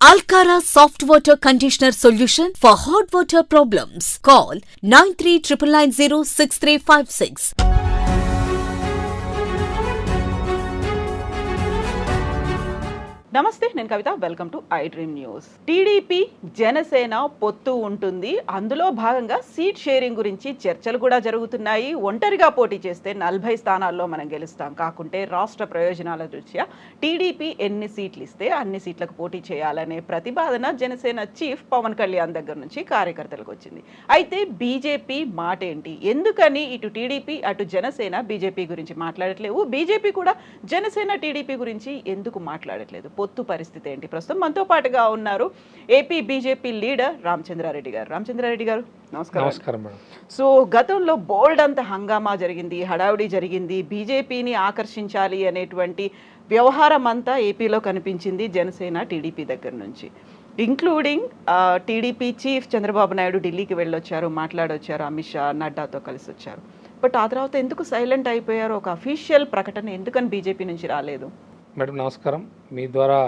Alcara soft water conditioner solution for hot water problems. Call 9399906356. నమస్తే నేను Kavitha. Welcome to iDream news TDP Janasena పొత్తు ఉంటుంది. అందులో భాగంగా సీట్ షేరింగ్ గురించి చర్చలు కూడా జరుగుతున్నాయి. ఒంటరిగా పోటీ చేస్తే నలభై స్థానాల్లో మనం గెలుస్తాం. కాకుంటే రాష్ట్ర ప్రయోజనాల దృష్ట్యా టీడీపీ ఎన్ని సీట్లు ఇస్తే అన్ని సీట్లకు పోటీ చేయాలనే ప్రతిపాదన జనసేన చీఫ్ పవన్ కళ్యాణ్ దగ్గర నుంచి కార్యకర్తలకు వచ్చింది. అయితే బీజేపీ మాట ఏంటి ఎందుకని ఇటు టీడీపీ అటు జనసేన బీజేపీ గురించి మాట్లాడట్లేవు? బీజేపీ కూడా జనసేన టీడీపీ గురించి ఎందుకు మాట్లాడట్లేదు? పొత్తు పరిస్థితి ఏంటి? ప్రస్తుతం మనతో పాటుగా ఉన్నారు ఏపీ బీజేపీ లీడర్ రామచంద్రారెడ్డి గారు. రామచంద్రారెడ్డి గారు నమస్కారం. సో గతంలో బోల్డ్ అంత హంగామా జరిగింది హడావుడి జరిగింది బీజేపీని ఆకర్షించాలి అనేటువంటి వ్యవహారం అంతా ఏపీలో కనిపించింది జనసేన టీడీపీ దగ్గర నుంచి. Including TDP chief Chandrababu Naidu ఢిల్లీకి వెళ్ళొచ్చారు మాట్లాడొచ్చారు అమిత్ షా నడ్డాతో కలిసి వచ్చారు బట్ ఆ తర్వాత ఎందుకు సైలెంట్ అయిపోయారు? ఒక అఫీషియల్ ప్రకటన ఎందుకని బీజేపీ నుంచి రాలేదు? మేడం నమస్కారం. మీ ద్వారా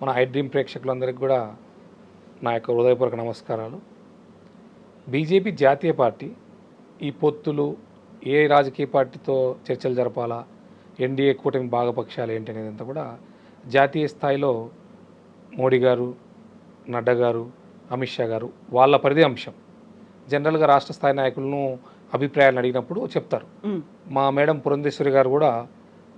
మన ఐ డ్రీమ్ ప్రేక్షకులందరికీ కూడా నా యొక్క హృదయపూర్వక నమస్కారాలు. బీజేపీ జాతీయ పార్టీ ఈ పొత్తులు ఏ రాజకీయ పార్టీతో చర్చలు జరపాలా ఎన్డీఏ కూటమి భాగపక్షాలు ఏంటి అనేది అంతా కూడా జాతీయ స్థాయిలో మోడీ గారు నడ్డా గారు అమిత్ షా గారు వాళ్ళ పరిధి అంశం. జనరల్గా రాష్ట్ర స్థాయి నాయకులను అభిప్రాయాలను అడిగినప్పుడు చెప్తారు. మ్, మా మేడం పురంధేశ్వరి గారు కూడా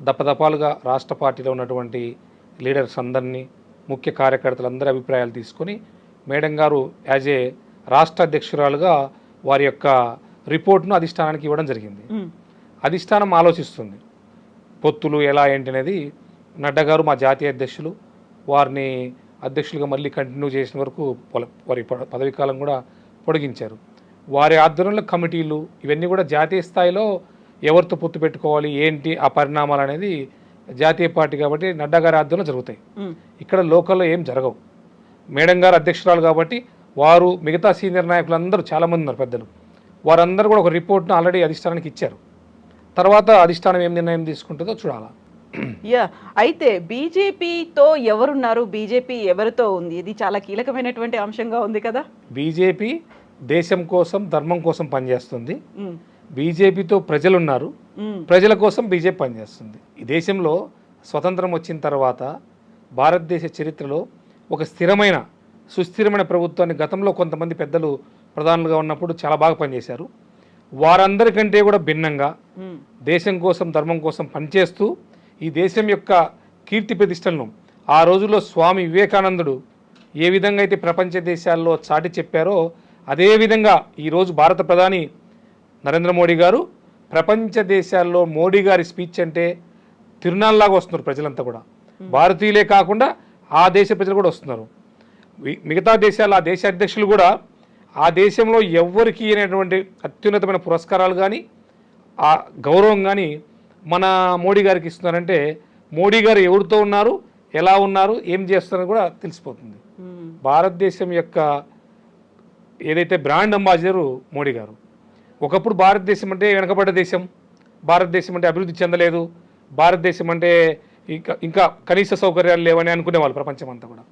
దపదపాలుగా రాష్ట్ర పార్టీలో ఉన్నటువంటి లీడర్స్ అందరినీ ముఖ్య కార్యకర్తలందరి అభిప్రాయాలు తీసుకొని మేడం గారు యాజ్ ఏ రాష్ట్ర అధ్యక్షురాలుగా వారి యొక్క రిపోర్ట్ను అధిష్టానానికి ఇవ్వడం జరిగింది. అధిష్టానం ఆలోచిస్తుంది. పొత్తులు ఎలా ఏంటి అనేది నడ్డా గారు మా జాతీయ అధ్యక్షులు వారిని అధ్యక్షులుగా మళ్ళీ కంటిన్యూ చేసిన వరకు వారి ప- పదవీ కాలం కూడా పొడిగించారు. వారి ఆధ్వర్యంలో కమిటీలు ఇవన్నీ కూడా జాతీయ స్థాయిలో ఎవరితో పొత్తు పెట్టుకోవాలి ఏంటి ఆ పరిణామాలు అనేది జాతీయ పార్టీ కాబట్టి నడ్డా గారి ఆధ్వర్యంలో జరుగుతాయి. ఇక్కడ లోకల్లో ఏం జరగవు. మేడం గారు అధ్యక్షురాలు కాబట్టి వారు మిగతా సీనియర్ నాయకులందరూ చాలామంది ఉన్నారు పెద్దలు. వారందరూ కూడా ఒక రిపోర్ట్ను ఆల్రెడీ అధిష్టానానికి ఇచ్చారు. తర్వాత అధిష్టానం ఏం నిర్ణయం తీసుకుంటుందో చూడాలా. యా అయితే బీజేపీతో ఎవరున్నారు? బీజేపీ ఎవరితో ఉంది? ఇది చాలా కీలకమైనటువంటి అంశంగా ఉంది కదా. బీజేపీ దేశం కోసం ధర్మం కోసం పనిచేస్తుంది. బీజేపీతో ప్రజలు ఉన్నారు ప్రజల కోసం బీజేపీ పనిచేస్తుంది. ఈ దేశంలో స్వతంత్రం వచ్చిన తర్వాత భారతదేశ చరిత్రలో ఒక స్థిరమైన సుస్థిరమైన ప్రభుత్వాన్ని గతంలో కొంతమంది పెద్దలు ప్రధానులుగా ఉన్నప్పుడు చాలా బాగా పనిచేశారు. వారందరికంటే కూడా భిన్నంగా దేశం కోసం ధర్మం కోసం పనిచేస్తూ ఈ దేశం యొక్క కీర్తి ప్రతిష్టలను ఆ రోజుల్లో స్వామి వివేకానందుడు ఏ విధంగా అయితే ప్రపంచ దేశాల్లో చాటి చెప్పారో అదేవిధంగా ఈరోజు భారత ప్రధాని నరేంద్ర మోడీ గారు ప్రపంచ దేశాల్లో మోడీ గారి స్పీచ్ అంటే తిరునాళ్ళలాగా వస్తున్నారు ప్రజలంతా కూడా. భారతీయులే కాకుండా ఆ దేశ ప్రజలు కూడా వస్తున్నారు. మిగతా దేశాల ఆ దేశ అధ్యక్షులు కూడా ఆ దేశంలో ఎవ్వరికి అనేటువంటి అత్యున్నతమైన పురస్కారాలు కానీ ఆ గౌరవం కానీ మన మోడీ గారికి ఇస్తున్నారంటే మోడీ గారు ఎవరితో ఉన్నారు ఎలా ఉన్నారు ఏం చేస్తున్నారో కూడా తెలిసిపోతుంది. భారతదేశం యొక్క ఏదైతే బ్రాండ్ అంబాసిడరు మోడీ గారు ఒకప్పుడు భారతదేశం అంటే వెనకబడ్డ దేశం. భారతదేశం అంటే అభివృద్ధి చెందలేదు. భారతదేశం అంటే ఇంకా ఇంకా కనీస సౌకర్యాలు లేవని అనుకునేవాళ్ళు ప్రపంచం అంతా కూడా.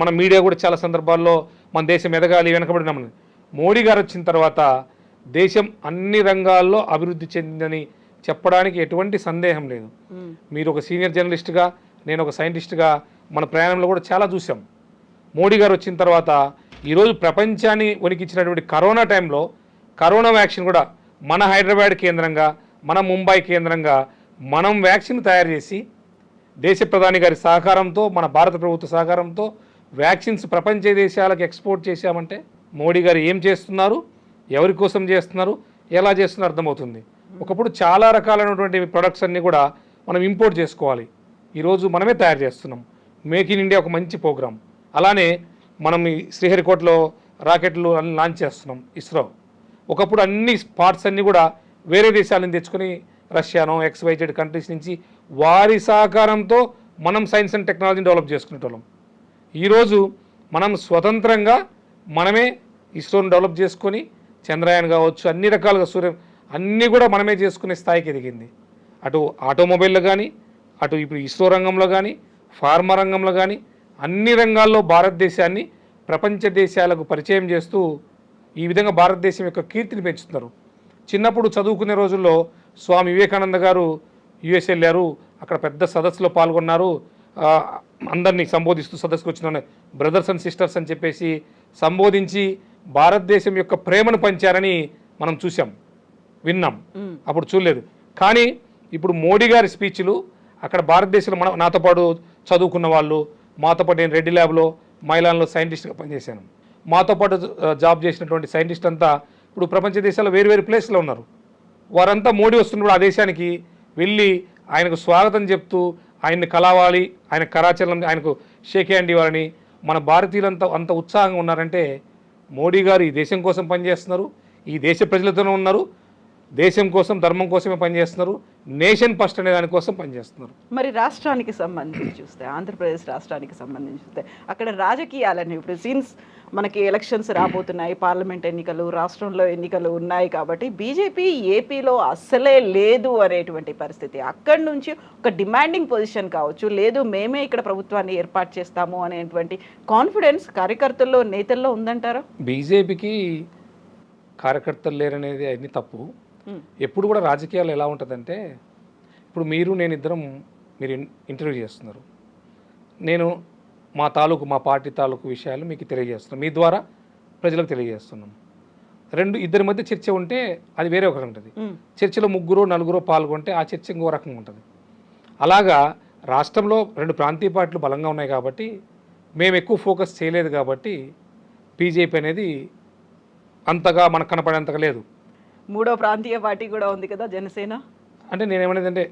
మన మీడియా కూడా చాలా సందర్భాల్లో మన దేశం ఎదగాలి వెనకబడినామని. మోడీ గారు వచ్చిన తర్వాత దేశం అన్ని రంగాల్లో అభివృద్ధి చెందిందని చెప్పడానికి ఎటువంటి సందేహం లేదు. మీరు ఒక సీనియర్ జర్నలిస్ట్గా నేను ఒక సైంటిస్ట్గా మన ప్రయాణంలో కూడా చాలా చూసాం మోడీ గారు వచ్చిన తర్వాత ఈరోజు ప్రపంచాన్ని వణికించినటువంటి కరోనా టైంలో కరోనా వ్యాక్సిన్ కూడా మన హైదరాబాద్ కేంద్రంగా మన ముంబై కేంద్రంగా మనం వ్యాక్సిన్ తయారు చేసి దేశ ప్రధాని గారి సహకారంతో మన భారత ప్రభుత్వ సహకారంతో వ్యాక్సిన్స్ ప్రపంచ దేశాలకు ఎక్స్పోర్ట్ చేశామంటే మోడీ గారు ఏం చేస్తున్నారు? ఎవరి కోసం చేస్తున్నారు? ఎలా చేస్తున్నారు? అర్థమవుతుంది. ఒకప్పుడు చాలా రకాలైనటువంటి ప్రొడక్ట్స్ అన్నీ కూడా మనం ఇంపోర్ట్ చేసుకోవాలి. ఈరోజు మనమే తయారు చేస్తున్నాం. మేక్ ఇన్ ఇండియా ఒక మంచి ప్రోగ్రాం అలానే మనం ఈ శ్రీహరికోటలో రాకెట్లు అన్నీ లాంచ్ చేస్తున్నాం. ఇస్రో. ఒకప్పుడు అన్ని పార్ట్స్ అన్నీ కూడా వేరే దేశాలను తెచ్చుకొని రష్యానో ఎక్స్వైజెడ్ కంట్రీస్ నుంచి వారి సహకారంతో మనం సైన్స్ అండ్ టెక్నాలజీని డెవలప్ చేసుకునేటోళ్ళం. ఈరోజు మనం స్వతంత్రంగా మనమే ఇస్రోని డెవలప్ చేసుకొని చంద్రయాన్ కావచ్చు అన్ని రకాలుగా సూర్య అన్నీ కూడా మనమే చేసుకునే స్థాయికి ఎదిగింది. అటు ఆటోమొబైల్లో కానీ అటు ఇప్పుడు ఇస్రో రంగంలో కానీ ఫార్మా రంగంలో కానీ అన్ని రంగాల్లో భారతదేశాన్ని ప్రపంచ దేశాలకు పరిచయం చేస్తూ ఈ విధంగా భారతదేశం యొక్క కీర్తిని పెంచుతున్నారు. చిన్నప్పుడు చదువుకునే రోజుల్లో స్వామి వివేకానంద గారు యుఎస్ వెళ్ళారు. అక్కడ పెద్ద సదస్సులో పాల్గొన్నారు. అందరినీ సంబోధిస్తూ సదస్సుకు వచ్చిన బ్రదర్స్ అండ్ సిస్టర్స్ అని చెప్పేసి సంబోధించి భారతదేశం యొక్క ప్రేమను పంచారని మనం చూసాం విన్నాం. అప్పుడు చూడలేదు. కానీ ఇప్పుడు మోడీ గారి స్పీచ్లు అక్కడ భారతదేశంలో మన నాతో పాటు చదువుకున్న వాళ్ళు మాతో పాటు నేను రెడ్డి ల్యాబ్లో మైలాన్లో సైంటిస్ట్గా పనిచేశాను. మాతో పాటు జాబ్ చేసినటువంటి సైంటిస్ట్ అంతా ఇప్పుడు ప్రపంచ దేశాల్లో వేరు వేరు ప్లేస్లో ఉన్నారు. వారంతా మోడీ వస్తున్నప్పుడు ఆ దేశానికి వెళ్ళి ఆయనకు స్వాగతం చెప్తూ ఆయన్ని కలవాలి ఆయన కరాచలం ఆయనకు షేక్ హ్యాండ్ ఇవ్వాలని మన భారతీయులంతా అంత ఉత్సాహంగా ఉన్నారంటే మోడీ గారు ఈ దేశం కోసం పనిచేస్తున్నారు ఈ దేశ ప్రజలతోనే ఉన్నారు దేశం కోసం ధర్మం కోసమే పనిచేస్తున్నారు నేషన్ ఫస్ట్ అనే దానికోసం పనిచేస్తున్నారు. మరి రాష్ట్రానికి సంబంధించి చూస్తే ఆంధ్రప్రదేశ్ రాష్ట్రానికి సంబంధించి చూస్తే అక్కడ రాజకీయాలని ఇప్పుడు సీన్స్ మనకి ఎలక్షన్స్ రాబోతున్నాయి పార్లమెంట్ ఎన్నికలు రాష్ట్రంలో ఎన్నికలు ఉన్నాయి కాబట్టి బీజేపీ ఏపీలో అస్సలే లేదు అనేటువంటి పరిస్థితి. అక్కడి నుంచి ఒక డిమాండింగ్ పొజిషన్ కావచ్చు లేదు మేమే ఇక్కడ ప్రభుత్వాన్ని ఏర్పాటు చేస్తాము అనేటువంటి కాన్ఫిడెన్స్ కార్యకర్తల్లో నేతల్లో ఉందంటారా? బీజేపీకి కార్యకర్తలు లేరనేది అన్ని తప్పు. ఎప్పుడు కూడా రాజకీయాలు ఎలా ఉంటుందంటే ఇప్పుడు మీరు నేను ఇద్దరం మీరు ఇంటర్వ్యూ చేస్తున్నారు. నేను మా తాలూకు మా పార్టీ తాలూకు విషయాలు మీకు తెలియజేస్తున్నాను మీ ద్వారా ప్రజలకు తెలియజేస్తున్నాం. రెండు ఇద్దరి మధ్య చర్చ ఉంటే అది వేరే ఒక ఉంటుంది. చర్చలో ముగ్గురు నలుగురు పాల్గొంటే ఆ చర్చ ఇంకో రకంగా ఉంటుంది. అలాగా రాష్ట్రంలో రెండు ప్రాంతీయ పార్టీలు బలంగా ఉన్నాయి కాబట్టి మేము ఎక్కువ ఫోకస్ చేయలేదు కాబట్టి బీజేపీ అనేది అంతగా మనకు కనపడేంతగా లేదు. మూడో ప్రాంతీయ పార్టీ కూడా ఉంది కదా జనసేన? అంటే నేనేమనేది అంటే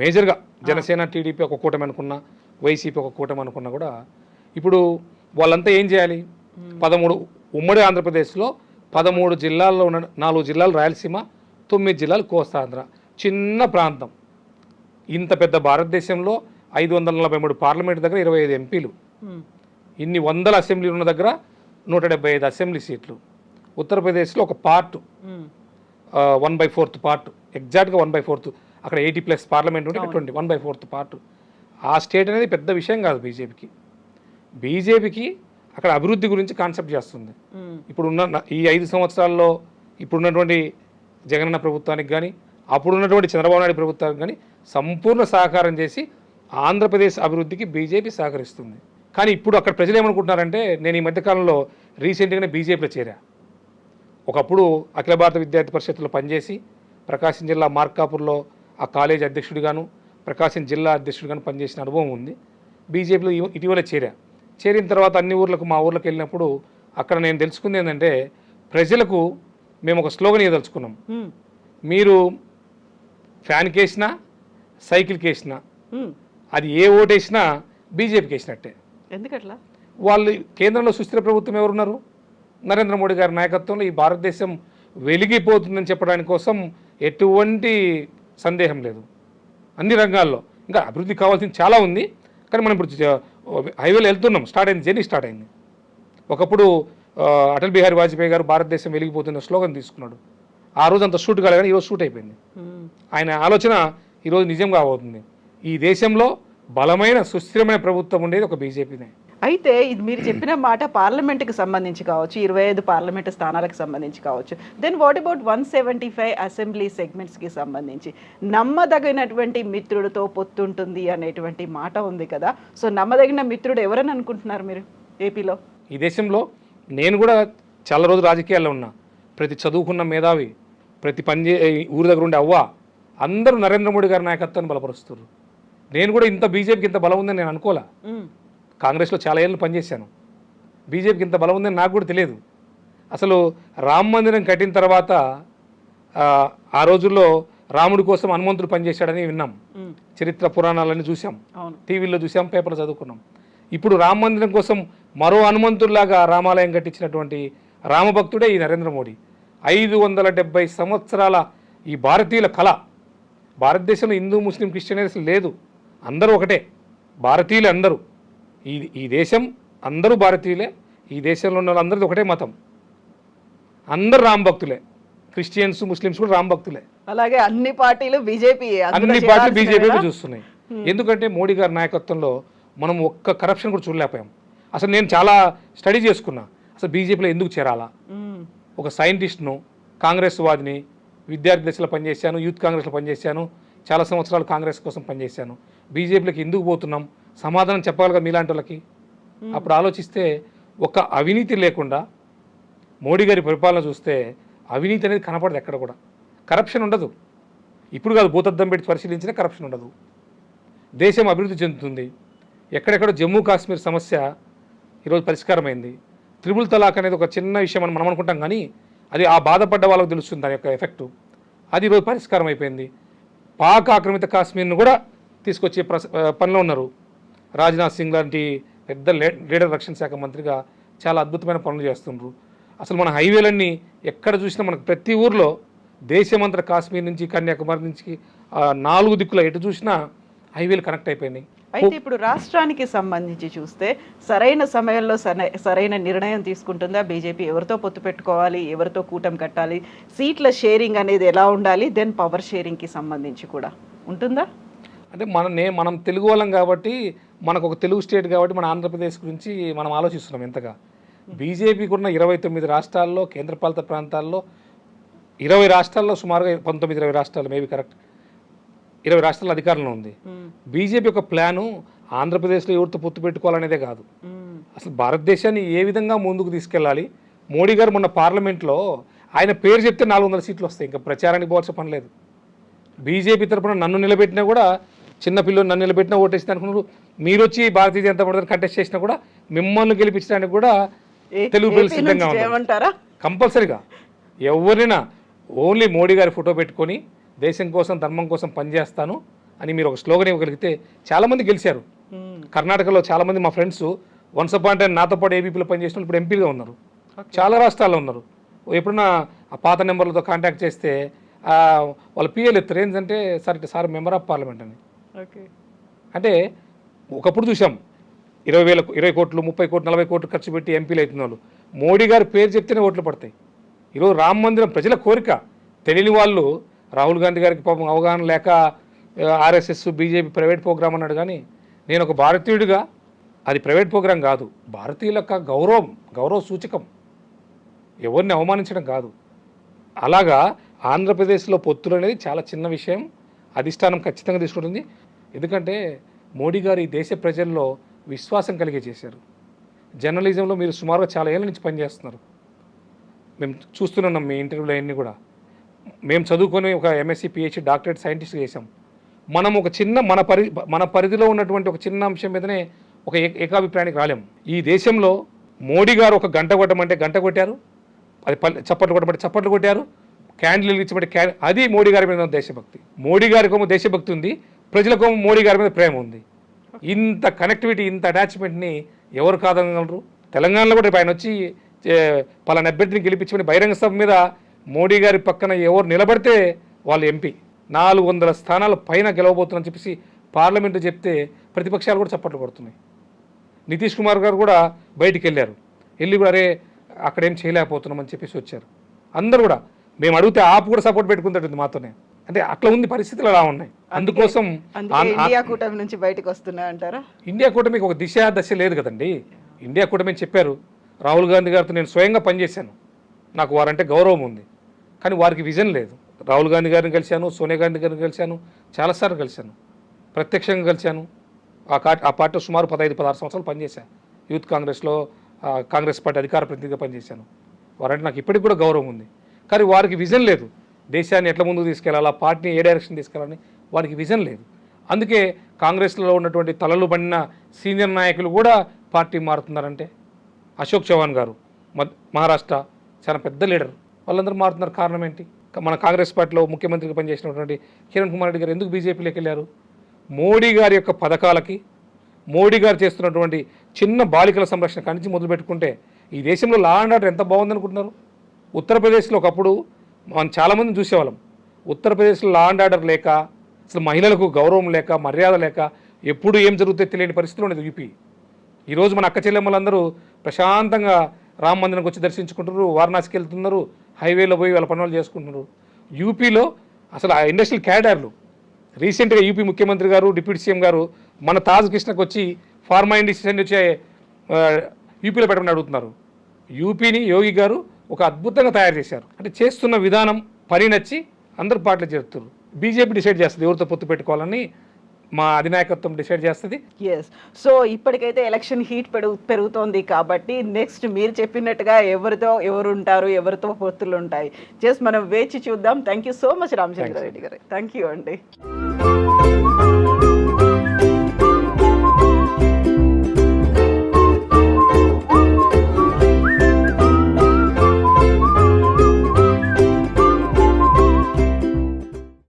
మేజర్గా జనసేన టీడీపీ ఒక కూటమి అనుకున్నా వైసీపీ ఒక కూటమి అనుకున్నా కూడా ఇప్పుడు వాళ్ళంతా ఏం చేయాలి? పదమూడు ఉమ్మడి ఆంధ్రప్రదేశ్లో పదమూడు జిల్లాల్లో ఉన్న నాలుగు జిల్లాలు రాయలసీమ తొమ్మిది జిల్లాలు కోస్తాంధ్ర చిన్న ప్రాంతం. ఇంత పెద్ద భారతదేశంలో ఐదు వందల నలభై మూడు పార్లమెంట్ దగ్గర ఇరవై ఐదు ఎంపీలు. ఇన్ని వందల అసెంబ్లీలు ఉన్న దగ్గర నూట డెబ్బై ఐదు అసెంబ్లీ సీట్లు. ఉత్తరప్రదేశ్లో ఒక part. One by fourth part. ఎగ్జాక్ట్గా వన్ బై ఫోర్త్. అక్కడ ఎయిటీ ప్లస్ పార్లమెంట్ ఉంటే twenty. One by fourth part. ఆ స్టేట్ అనేది పెద్ద విషయం కాదు బీజేపీకి. బీజేపీకి అక్కడ అభివృద్ధి గురించి కాన్సెప్ట్ చేస్తుంది. ఇప్పుడున్న ఈ ఐదు సంవత్సరాల్లో ఇప్పుడున్నటువంటి జగనన్న ప్రభుత్వానికి కానీ అప్పుడున్నటువంటి చంద్రబాబు నాయుడు ప్రభుత్వానికి కానీ సంపూర్ణ సహకారం చేసి ఆంధ్రప్రదేశ్ అభివృద్ధికి బీజేపీ సహకరిస్తుంది. కానీ ఇప్పుడు అక్కడ ప్రజలు ఏమనుకుంటున్నారంటే నేను ఈ మధ్యకాలంలో రీసెంట్గానే బీజేపీలో చేరా. ఒకప్పుడు అఖిల భారత విద్యార్థి పరిషత్తులో పనిచేసి ప్రకాశం జిల్లా మార్కాపూర్లో ఆ కాలేజ్ అధ్యక్షుడిగాను ప్రకాశం జిల్లా అధ్యక్షుడిగాను పనిచేసిన అనుభవం ఉంది. బీజేపీలో ఇటీవల చేరా. చేరిన తర్వాత అన్ని ఊర్లకు మా ఊర్లకు వెళ్ళినప్పుడు అక్కడ నేను తెలుసుకుంది ఏంటంటే ప్రజలకు మేము ఒక స్లోగన్ ఇవ్వదలుచుకున్నాం మీరు ఫ్యాన్కి వేసినా సైకిల్కి వేసినా. అది ఏ ఓటు వేసినా బీజేపీకి వేసినట్టే. ఎందుకట్లా? వాళ్ళు కేంద్రంలో సుస్థిర ప్రభుత్వం ఎవరున్నారు? నరేంద్ర మోడీ గారి నాయకత్వంలో ఈ భారతదేశం వెలిగిపోతుందని చెప్పడానికి కోసం ఎటువంటి సందేహం లేదు. అన్ని రంగాల్లో. ఇంకా అభివృద్ధి కావాల్సింది చాలా ఉంది. కానీ మనం ఇప్పుడు హైవేలో వెళ్తున్నాం. స్టార్ట్ అయింది జర్నీ స్టార్ట్ అయింది. ఒకప్పుడు అటల్ బిహారీ వాజ్పేయి గారు భారతదేశం వెలిగిపోతున్న స్లోగన్ తీసుకున్నాడు. ఆ రోజు అంత షూట్ కాలేదు కానీ ఈరోజు షూట్ అయిపోయింది. ఆయన ఆలోచన ఈరోజు నిజం కాబోతుంది. ఈ దేశంలో బలమైన సుస్థిరమైన ప్రభుత్వం ఉండేది ఒక బీజేపీనే. అయితే ఇది మీరు చెప్పిన మాట పార్లమెంట్కి సంబంధించి కావచ్చు ఇరవై ఐదు పార్లమెంట్ స్థానాలకు సంబంధించి కావచ్చు. Then what about one seventy five assembly సెగ్మెంట్స్కి సంబంధించి? నమ్మదగినటువంటి మిత్రుడితో పొత్తుంటుంది అనేటువంటి మాట ఉంది కదా. సో నమ్మదగిన మిత్రుడు ఎవరని అనుకుంటున్నారు మీరు ఏపీలో? ఈ దేశంలో నేను కూడా చాలా రోజులు రాజకీయాల్లో ఉన్నా. ప్రతి చదువుకున్న మేధావి ప్రతి పని ఊరి దగ్గర ఉండే అవ్వ అందరూ నరేంద్ర మోడీ గారి నాయకత్వాన్ని బలపరుస్తారు నేను కూడా ఇంత బీజేపీకి ఇంత బలం ఉందని నేను అనుకోలే. కాంగ్రెస్లో చాలా ఏళ్ళు పనిచేశాను. బీజేపీకి ఇంత బలం ఉందని నాకు కూడా తెలియదు. అసలు రామ మందిరం కట్టిన తర్వాత ఆ, రోజుల్లో రాముడి కోసం హనుమంతుడు పనిచేశాడని విన్నాం. చరిత్ర పురాణాలన్నీ చూసాం టీవీలో చూసాం పేపర్లో చదువుకున్నాం. ఇప్పుడు రామ మందిరం కోసం మరో హనుమంతుడిలాగా రామాలయం కట్టించినటువంటి రామభక్తుడే ఈ నరేంద్ర మోడీ. ఐదు వందల డెబ్బై సంవత్సరాల ఈ భారతీయుల కళ. భారతదేశంలో హిందూ ముస్లిం క్రిస్టియన్ లేదు. అందరూ ఒకటే. భారతీయులే అందరూ. ఈ ఈ దేశం అందరూ భారతీయులే ఈ దేశంలో ఉన్న వాళ్ళందరిది ఒకటే మతం. అందరూ రామ భక్తులే. క్రిస్టియన్స్ ముస్లిమ్స్ కూడా రామ భక్తులే. అలాగే అన్ని పార్టీలు బీజేపీ అన్ని పార్టీలు బీజేపీకి చూస్తున్నాయి. ఎందుకంటే మోడీ గారి నాయకత్వంలో మనం ఒక్క కరప్షన్ కూడా చూడలేకపోయాం. అసలు నేను చాలా స్టడీ చేసుకున్నా. అసలు బీజేపీలో ఎందుకు చేరాలా. ఒక సైంటిస్ట్ను కాంగ్రెస్ వాదిని విద్యార్థి దశలో పనిచేశాను యూత్ కాంగ్రెస్లో పనిచేశాను చాలా సంవత్సరాలు కాంగ్రెస్ కోసం పనిచేశాను. బీజేపీలోకి ఎందుకు పోతున్నాం? సమాధానం చెప్పగలగా మీలాంటి వాళ్ళకి? అప్పుడు ఆలోచిస్తే ఒక అవినీతి లేకుండా మోడీ గారి పరిపాలన చూస్తే అవినీతి అనేది కనపడదు ఎక్కడ కూడా. కరప్షన్ ఉండదు. ఇప్పుడు కాదు భూతద్దం పెట్టి పరిశీలించినా కరప్షన్ ఉండదు. దేశం అభివృద్ధి చెందుతుంది. ఎక్కడెక్కడ జమ్మూ కాశ్మీర్ సమస్య ఈరోజు పరిష్కారమైంది. త్రిబుల్ తలాక్ అనేది ఒక చిన్న విషయం అని మనం అనుకుంటాం కానీ అది ఆ బాధపడ్డ వాళ్ళకి తెలుస్తుంది దాని యొక్క ఎఫెక్టు. అది ఈరోజు పరిష్కారం అయిపోయింది పాక్ ఆక్రమిత కాశ్మీర్ను కూడా తీసుకొచ్చే పనిలో ఉన్నారు. రాజ్నాథ్ సింగ్ లాంటి పెద్ద లీడర్ రక్షణ శాఖ మంత్రిగా చాలా అద్భుతమైన పనులు చేస్తున్నారు అసలు మన హైవేలన్నీ ఎక్కడ చూసినా మనకు ప్రతి ఊర్లో దేశమంతట కాశ్మీర్ నుంచి కన్యాకుమారి నుంచి నాలుగు దిక్కుల ఎటు చూసినా హైవేలు కనెక్ట్ అయిపోయినాయి. అయితే ఇప్పుడు రాష్ట్రానికి సంబంధించి చూస్తే సరైన సమయంలో సరై- సరైన నిర్ణయం తీసుకుంటుందా? బీజేపీ ఎవరితో పొత్తు పెట్టుకోవాలి? ఎవరితో కూటమి కట్టాలి? సీట్ల షేరింగ్ అనేది ఎలా ఉండాలి? దెన్ పవర్ షేరింగ్కి సంబంధించి కూడా ఉంటుందా? అంటే మన నే మనం తెలుగు వాళ్ళం కాబట్టి మనకు ఒక తెలుగు స్టేట్ కాబట్టి మన ఆంధ్రప్రదేశ్ గురించి మనం ఆలోచిస్తున్నాం ఎంతగా. బీజేపీకి ఉన్న ఇరవై తొమ్మిది రాష్ట్రాల్లో కేంద్రపాలిత ప్రాంతాల్లో ఇరవై రాష్ట్రాల్లో సుమారుగా పంతొమ్మిది ఇరవై రాష్ట్రాలు మేబీ కరెక్ట్. ఇరవై రాష్ట్రాల అధికారంలో ఉంది. బీజేపీ యొక్క ప్లాను ఆంధ్రప్రదేశ్లో ఎవరితో పొత్తు పెట్టుకోవాలనేదే కాదు. అసలు భారతదేశాన్ని ఏ విధంగా ముందుకు తీసుకెళ్ళాలి? మోడీ గారు మొన్న పార్లమెంట్లో ఆయన పేరు చెప్తే నాలుగు వందల సీట్లు వస్తాయి. ఇంకా ప్రచారానికి పోవాల్సిన పని లేదు. బీజేపీ తరపున నన్ను నిలబెట్టినా కూడా చిన్న పిల్లలు నన్ను నిలబెట్టినా ఓటేసిన అనుకున్నారు. మీరు వచ్చి భారతీయ జనతా పార్టీ కంటెస్ట్ చేసినా కూడా మిమ్మల్ని గెలిపించడానికి కూడా తెలుగు ప్రజలు సిద్ధంగా ఉన్నారు చేయమంటారా కంపల్సరిగా. ఎవరినైనా ఓన్లీ మోడీ గారి ఫోటో పెట్టుకొని దేశం కోసం ధర్మం కోసం పనిచేస్తాను అని మీరు ఒక స్లోగన్ ఇవ్వగలిగితే చాలామంది గెలిచారు. కర్ణాటకలో చాలామంది మా ఫ్రెండ్స్ వన్స్ అపాయింట్ టైం నాతో పాటు ఏబీపీలో పనిచేసిన ఇప్పుడు ఎంపీగా ఉన్నారు. చాలా రాష్ట్రాల్లో ఉన్నారు. ఎప్పుడన్నా ఆ పాత నెంబర్లతో కాంటాక్ట్ చేస్తే వాళ్ళ పిఎల్ ఎత్తారు. ఏంటంటే సార్ ఇట్లా సార్ మెంబర్ ఆఫ్ పార్లమెంట్ అని. ఓకే. అంటే ఒకప్పుడు చూసాం ఇరవై వేల ఇరవై కోట్లు ముప్పై కోట్లు నలభై కోట్లు ఖర్చు పెట్టి ఎంపీలు అవుతున్న వాళ్ళు. మోడీ గారి పేరు చెప్తేనే ఓట్లు పడతాయి. ఈరోజు రామ మందిరం ప్రజల కోరిక. తెలియని వాళ్ళు రాహుల్ గాంధీ గారికి పాపం అవగాహన లేక ఆర్ఎస్ఎస్ బీజేపీ ప్రైవేట్ ప్రోగ్రామ్ అన్నాడు కానీ నేను ఒక భారతీయుడిగా అది ప్రైవేట్ ప్రోగ్రాం కాదు. భారతీయుల యొక్క గౌరవం గౌరవ సూచకం. ఎవరిని అవమానించడం కాదు. అలాగా ఆంధ్రప్రదేశ్లో పొత్తులు అనేది చాలా చిన్న విషయం. అధిష్టానం ఖచ్చితంగా తీసుకుంటుంది. ఎందుకంటే మోడీ గారు ఈ దేశ ప్రజల్లో విశ్వాసం కలిగే చేశారు. జర్నలిజంలో మీరు సుమారుగా చాలా ఏళ్ళ నుంచి పనిచేస్తున్నారు. మేము చూస్తున్నాం మీ ఇంటర్వ్యూలో అన్నీ కూడా. మేము చదువుకొని ఒక ఎంఎస్సీ పిహెచ్డి డాక్టరేట్ సైంటిస్ట్ చేసాం మనం ఒక చిన్న మన పరి మన పరిధిలో ఉన్నటువంటి ఒక చిన్న అంశం మీదనే ఒక ఏకాభిప్రాయానికి రాలేం. ఈ దేశంలో మోడీ గారు ఒక గంట కొట్టమంటే గంట కొట్టారు. అది పల్లె చప్పట్లు కొట్టమంటే చప్పట్లు కొట్టారు. క్యాండిల్ వెలిగించమంటే క్యాన్ అది మోడీ గారి మీద దేశభక్తి. మోడీ గారికి ఏమో దేశభక్తి ఉంది ప్రజలకు మోడీ గారి మీద ప్రేమ ఉంది. ఇంత కనెక్టివిటీ ఇంత అటాచ్మెంట్ని ఎవరు కాదనగలరు? తెలంగాణలో కూడా ఆయన వచ్చి పలానా అభ్యర్థిని గెలిపించమని బహిరంగ సభ మీద మోడీ గారి పక్కన ఎవరు నిలబడితే వాళ్ళు ఎంపీ. నాలుగు వందల స్థానాల పైన గెలవబోతున్నారని చెప్పేసి పార్లమెంటు చెప్తే ప్రతిపక్షాలు కూడా చప్పట్లు కొడుతున్నాయి. నితీష్ కుమార్ గారు కూడా బయటికి వెళ్ళారు. వెళ్ళి కూడా అరే అక్కడ ఏం చేయలేకపోతున్నాం అని చెప్పేసి వచ్చారు. అందరూ కూడా మేము అడిగితే ఆపు కూడా సపోర్ట్ పెట్టుకుంటుంది మాతోనే. అంటే అట్లా ఉంది పరిస్థితులు అలా ఉన్నాయి. అందుకోసం ఇండియా కూటమి నుంచి బయటకు వస్తున్నాయి అంటారా? ఇండియా కూటమికి ఒక దిశ దశ లేదు కదండి. ఇండియా కూటమి చెప్పారు. రాహుల్ గాంధీ గారితో నేను స్వయంగా పనిచేశాను. నాకు వారంటే గౌరవం ఉంది. కానీ వారికి విజన్ లేదు. రాహుల్ గాంధీ గారిని కలిశాను సోనియా గాంధీ గారిని కలిశాను చాలాసార్లు కలిశాను. ప్రత్యక్షంగా కలిశాను. ఆ ఆ పార్టీ సుమారు పదహైదు పదహారు సంవత్సరాలు పనిచేశాను యూత్ కాంగ్రెస్లో కాంగ్రెస్ పార్టీ అధికార ప్రతినిధిగా పనిచేశాను. వారంటే నాకు ఇప్పటికి కూడా గౌరవం ఉంది. కానీ వారికి విజన్ లేదు. దేశాన్ని ఎట్లా ముందుకు తీసుకెళ్ళాలా పార్టీని ఏ డైరెక్షన్ తీసుకెళ్ళాలని వారికి విజన్ లేదు. అందుకే కాంగ్రెస్లో ఉన్నటువంటి తలలు పడిన సీనియర్ నాయకులు కూడా పార్టీ మారుతున్నారంటే అశోక్ చౌహాన్ గారు మ- మహారాష్ట్ర చాలా పెద్ద లీడర్. వాళ్ళందరూ మారుతున్నారు కారణం ఏంటి? మన కాంగ్రెస్ పార్టీలో ముఖ్యమంత్రిగా పనిచేసినటువంటి కిరణ్ కుమార్ రెడ్డి గారు ఎందుకు బీజేపీలోకి వెళ్ళారు? మోడీ గారి యొక్క పథకాలకి మోడీ గారు చేస్తున్నటువంటి చిన్న బాలికల సంరక్షణ కానించి మొదలుపెట్టుకుంటే మొదలు పెట్టుకుంటే ఈ దేశంలో లా అండ్ ఆర్డర్ ఎంత బాగుందనుకుంటున్నారు? ఉత్తరప్రదేశ్లో ఒకప్పుడు మనం చాలామంది చూసేవాళ్ళం. ఉత్తరప్రదేశ్లో లా అండ్ ఆర్డర్ లేక అసలు మహిళలకు గౌరవం లేక మర్యాద లేక ఎప్పుడు ఏం జరుగుతుందో తెలియని పరిస్థితిలో ఉండేది యూపీ. ఈరోజు మన అక్క చెల్లెమ్మలందరూ ప్రశాంతంగా రామ మందిరంకి వచ్చి దర్శించుకుంటున్నారు వారణాసికి వెళ్తున్నారు హైవేలో పోయి వాళ్ళ పనులు చేసుకుంటున్నారు. యూపీలో అసలు ఆ ఇండస్ట్రియల్ క్యాడర్లు రీసెంట్గా యూపీ ముఖ్యమంత్రి గారు డిప్యూటీ సీఎం గారు మన తాజ్ కృష్ణకు వచ్చి ఫార్మా ఇండస్ట్రీస్ వచ్చి యూపీలో పెట్టమని అడుగుతున్నారు. యూపీని యోగి గారు ఒక అద్భుతంగా తయారు చేశారు. అంటే చేస్తున్న విధానం పని నచ్చి అందరు పార్టీలు చేరుతున్నారు బీజేపీ డిసైడ్ చేస్తుంది ఎవరితో పొత్తు పెట్టుకోవాలని మా అధినాయకత్వం డిసైడ్ చేస్తుంది. ఎస్ సో ఇప్పటికైతే ఎలక్షన్ హీట్ పెరుగు పెరుగుతోంది కాబట్టి నెక్స్ట్ మీరు చెప్పినట్టుగా ఎవరితో ఎవరు ఉంటారు ఎవరితో పొత్తులు ఉంటాయి జస్ట్ మనం వేచి చూద్దాం. Thank you so much Ramachandra Reddy garu. Thank you అండి.